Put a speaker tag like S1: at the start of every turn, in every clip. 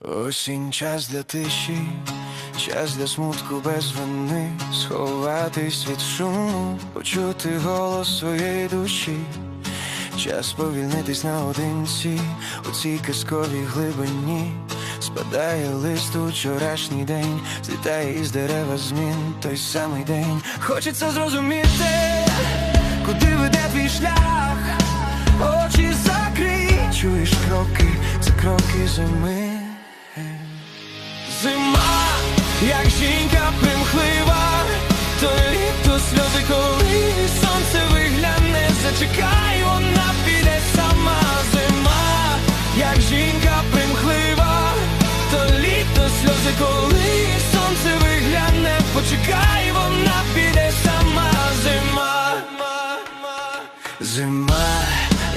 S1: Осінь час для тиші, час для смутку без вини, сховатись від шуму, почути голос своєї душі, час повільнитись наодинці у цій казковій глибині. Спадає лист у вчорашній день, злітає із дерева змін той самий день. Хочеться зрозуміти, куди веде твій шлях, очі закрий, чуєш кроки, це кроки зими. Зима, як жінка примхлива, то літо сльози, коли сонце вигляне, зачекай, вона піде сама зима, як жінка примхлива, то літо сльози, коли сонце вигляне, почекай, вона піде сама зима. Зима,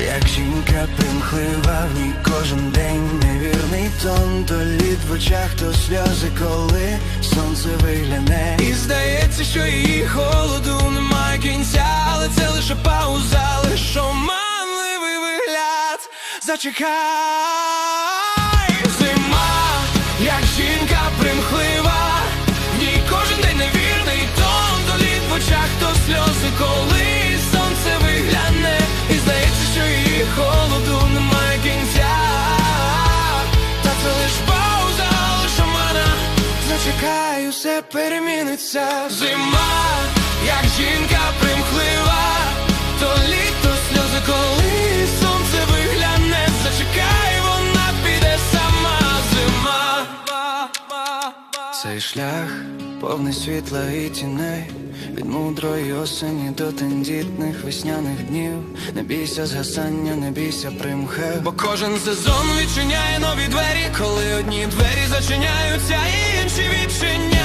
S1: як жінка примхлива, в ній кожен день тон, то лід в очах, то сльози, коли сонце вигляне. І здається, що її холоду немає кінця, але це лише пауза, лише оманливий вигляд. Зачекай, зима, як жінка примхлива, Усе переміниться. Зима, Цей шлях повний світла і тіней. Від мудрої осені до тендітних весняних днів. Не бійся згасання, не бійся примхи. Бо кожен сезон відчиняє нові двері Коли одні двері зачиняються, інші відчиняються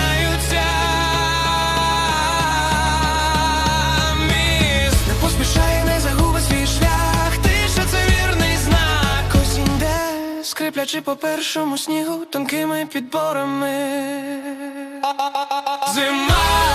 S1: скриплячи по першому снігу тонкими підборами. Зима